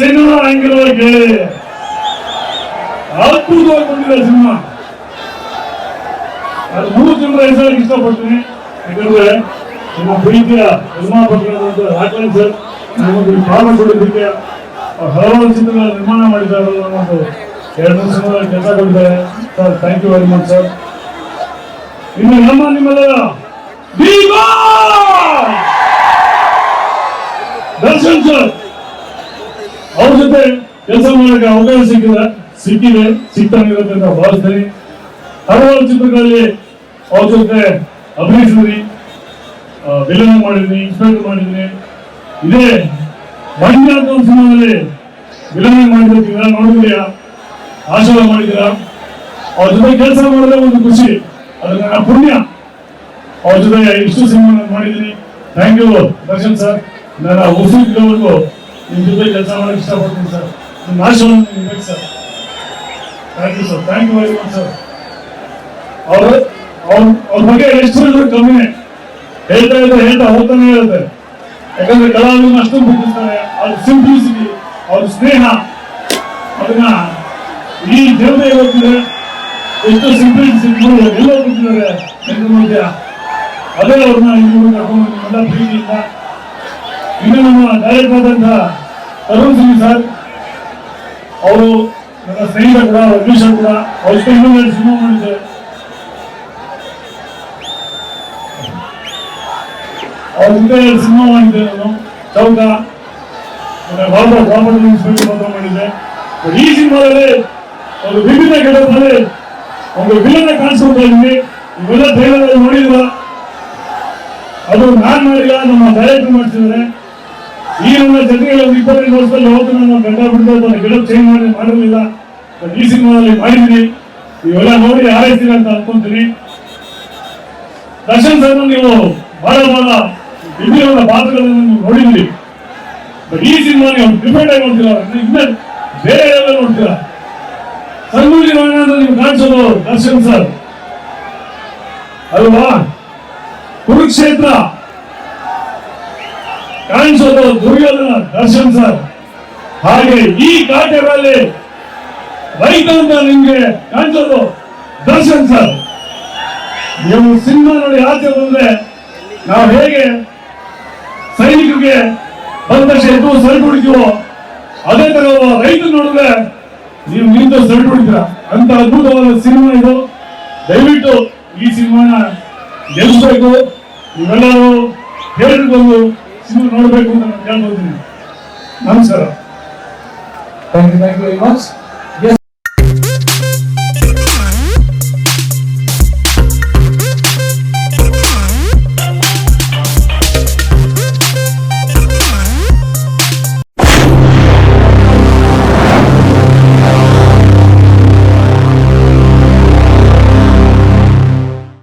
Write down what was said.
Cinema ಕೇಳಿ ಅದ್ಭುತವಾಗಿ cinema. ಮೂರು ಜನರ ಹೆಸರು ಇಷ್ಟಪಡ್ತೀನಿ. ಯಾಕಂದ್ರೆ ನಿಮ್ಮ ಪ್ರೀತಿಯ ನಿರ್ಮಾಪಕರಾದಂಥ ರಾಜನ್ ಸರ್ ನಮಗೆ ಪಾಲ ಕೊಡೋದಕ್ಕೆ ಅವ್ರು ಹಲವಾರು ಚಿತ್ರಗಳ ನಿರ್ಮಾಣ ಮಾಡಿದ್ದಾರೆ ಒಂದು ಎರಡು ಸಿನಿಮಾ ಕೆಲಸ ಕೊಟ್ಟಿದ್ದಾರೆ. Sir thank you very much sir ಇನ್ನು ನಮ್ಮ ನಿಮ್ಮೆಲ್ಲರ ದರ್ಶನ್ ಸರ್! ಜೊತೆ ಕೆಲಸ ಮಾಡಕ್ಕೆ ಅವಕಾಶ ಸಿಕ್ಕಿದೆ ಸಿಕ್ಕಿದೆ, ಸಿಕ್ತಾನಿರುತ್ತೆ ಅಂತ ಭಾವಿಸ್ತೀನಿ. ಹಲವಾರು ಚಿತ್ರಗಳಲ್ಲಿ ಅವ್ರ ಜೊತೆ ಅಭಿನಯಿಸಿದ್ರಿ. ವಿಲನ್ ಮಾಡಿದ್ರಿ ಇನ್ಸ್ಪೆಕ್ಟರ್ ಮಾಡಿದ್ರಿ. ಇದೇ ಮಂಡ್ಯ ಸಿನಿಮಾದಲ್ಲಿ ವಿಲನ್ ಮಾಡಿರ್ತೀರ, ನೋಡಿದ್ರಿಯಾ? ಆಶೀರ್ವಾದ ಮಾಡಿದ್ದೀರಾ? ಅವ್ರ ಜೊತೆ ಕೆಲಸ ಮಾಡಿದ್ರೆ ಒಂದು ಖುಷಿ. ಅದನ್ನ ಪುಣ್ಯ. ಅವ್ರ ಜೊತೆ ಇಷ್ಟು ಸಿನಿಮಾ ಮಾಡಿದ್ರಿ ಥ್ಯಾಂಕ್ ಯು, ದರ್ಶನ್ ಸರ್. ನನ್ನ ಉಸಿರಿದ್ದವರೆಗೂ ನಿಮ್ಮ ಕೆಲಸ ಮಾಡೋಕ್ಕೆ ಇಷ್ಟಪಡ್ತೀನಿ ಸರ್. ನಿಮ್ಮ ಆಶೀರ್ವಾದ sir. Thank you sir thank you very much sir ಅವರು, ಅವ್ರ ಅವ್ರ ಬಗ್ಗೆ ಎಷ್ಟು ಹೇಳಿದ್ರು ಕಮ್ಮಿನೇ ಹೇಳ್ತಾ ಇದ್ರೆ ಹೇಳ್ತಾ ಹೋಗ್ತಾನೆ ಇರುತ್ತೆ. ಯಾಕಂದ್ರೆ ಕಲಾವಿದನ್ನ ಅಷ್ಟೊಂದು ಮುಗಿಸ್ತಾರೆ. ಅವ್ರ ಸಿಂಪ್ಲಿಸಿಟಿ ಅವ್ರ ಸ್ನೇಹ ಅದನ್ನ ಈ ದೇವತೆ ಇವತ್ತಿದೆ ಎಷ್ಟು ಸಿಂಪ್ಲಿಸಿಟಿ ಎಲ್ಲ ಜನರ ಮಧ್ಯ ಅದೇ ಅವ್ರನ್ನ ಇಲ್ಲಿ ಕರ್ಕೊಂಡು ಎಲ್ಲ ಪ್ರೀತಿಯಿಂದ ಇನ್ನು ನಮ್ಮ ಡೈರೆಕ್ಟ್ ಆದಂತ ಅರುಣ್ ಸಿಂಗ್ ಸರ್, ಅವರು ನನ್ನ ಸ್ನೇಹಿತ ಕೂಡ ಅಭಿಷ ಕೂಡ ಅವ್ರ ಸಿನಿಮಾ ಮಾಡಿದ್ದೆ ಅವ್ರ ಜೊತೆ ಎರಡು ಸಿನಿಮಾ ಮಾಡಿದ್ದೆ ನಾನು, ಚೌಕ ಮತ್ತೆ ಭಾರತ ಪ್ರಾಪರ್ಟಿ ಇನ್ಸ್ಪೆಕ್ಟರ್ ಮಾಡಿದ್ದೆ. ಈ ಸಿನಿಮಾದಲ್ಲಿ ಒಂದು ವಿಭಿನ್ನ ಗೆಟಪ್ಪಲ್ಲಿ ಒಂದು ವಿಲನ್ನ ಕಾಣಿಸ್ಕೊಳ್ತಾ ಇದ್ವಿ ಇವೆಲ್ಲ ಟ್ರೈಲರ್ ನೋಡಿದ್ರ ಅದು ನಾನ್ ಮಾಡಿಲ್ಲ, ನಮ್ಮ ಡೈರೆಕ್ಟರ್ ಮಾಡ್ತಿದ್ದಾರೆ ಈ ನಮ್ಮ ಜೊತೆಗೆ ಒಂದು ಇಪ್ಪತ್ತೈದು ವರ್ಷದಲ್ಲಿ ಯಾವತ್ತೂ ನಾನು ಗಂಡ ಬಿಡ್ತಾ ಗಿಡ ಚೇಂಜ್ ಮಾಡಿ ಮಾಡಿರಲಿಲ್ಲ. ಈ ಸಿನಿಮಾದಲ್ಲಿ ಮಾಡಿದ್ದೀನಿ. ನೀವೆಲ್ಲ ನೋಡಿ ಹಾರೈಸ್ತೀರ ಅಂತ ಅನ್ಕೊಂತೀನಿ. ದರ್ಶನ್ ಸರ್, ನೀವು ಬಹಳ ಬಹಳ ವಿಭಿನ್ನ ಪಾತ್ರಗಳನ್ನು ನೀವು ನೋಡಿದ್ರಿ ಈ ಸಿನಿಮಾ ನೀವು ಡಿಫೆಂಡ್ ಆಗಿ ನೋಡ್ತೀರಾ? ಇನ್ನ ಬೇರೆ ಎಲ್ಲ ನೋಡ್ತೀರಾ? ರಾಯಣ್ಣ ಅಂತ ನೀವು ಕಾಣಿಸೋದು ದರ್ಶನ್ ಸರ್. ಅಲ್ವಾ? ಕುರುಕ್ಷೇತ್ರ. ಕಾಣಿಸೋದು ದುರ್ಯೋಧನ ದರ್ಶನ್ ಸರ್. ಹಾಗೆ ಈ ಕಾಟೆಗಳಲ್ಲಿ ರೈತ ಅಂತ ನಿಮ್ಗೆ ಕಾಣಿಸೋದು ದರ್ಶನ್ ಸರ್. ನೀವು ಸಿನಿಮಾ ನೋಡಿ ಆಚೆ ಬಂದ್ರೆ ನಾವು ಹೇಗೆ ಸೈನಿಕರಿಗೆ ಬಂದಷ್ಟು ಎದ್ದು ಹೊಡಿತೀವೋ ಅದೇ ತರ ರೈತ ನೋಡಿದ್ರೆ ನೀವು ನಿಂತು ಸರಿ ಹೊಡಿತೀರ. ಅಂತ ಅದ್ಭುತವಾದ ಸಿನಿಮಾ ಇದು. ದಯವಿಟ್ಟು ಈ ಸಿನಿಮಾನ ಗೆಲ್ಲಿಸ್ಬೇಕು ನೀವೆಲ್ಲರೂ ಹೇಳಿಕೊಂಡು ಸಿನಿಮಾ ನೋಡಬೇಕು ಅಂತ ನಾನು ಕೇಳ್ಕೊತೀನಿ ನಮಸ್ಕಾರ Thank you, thank you very much.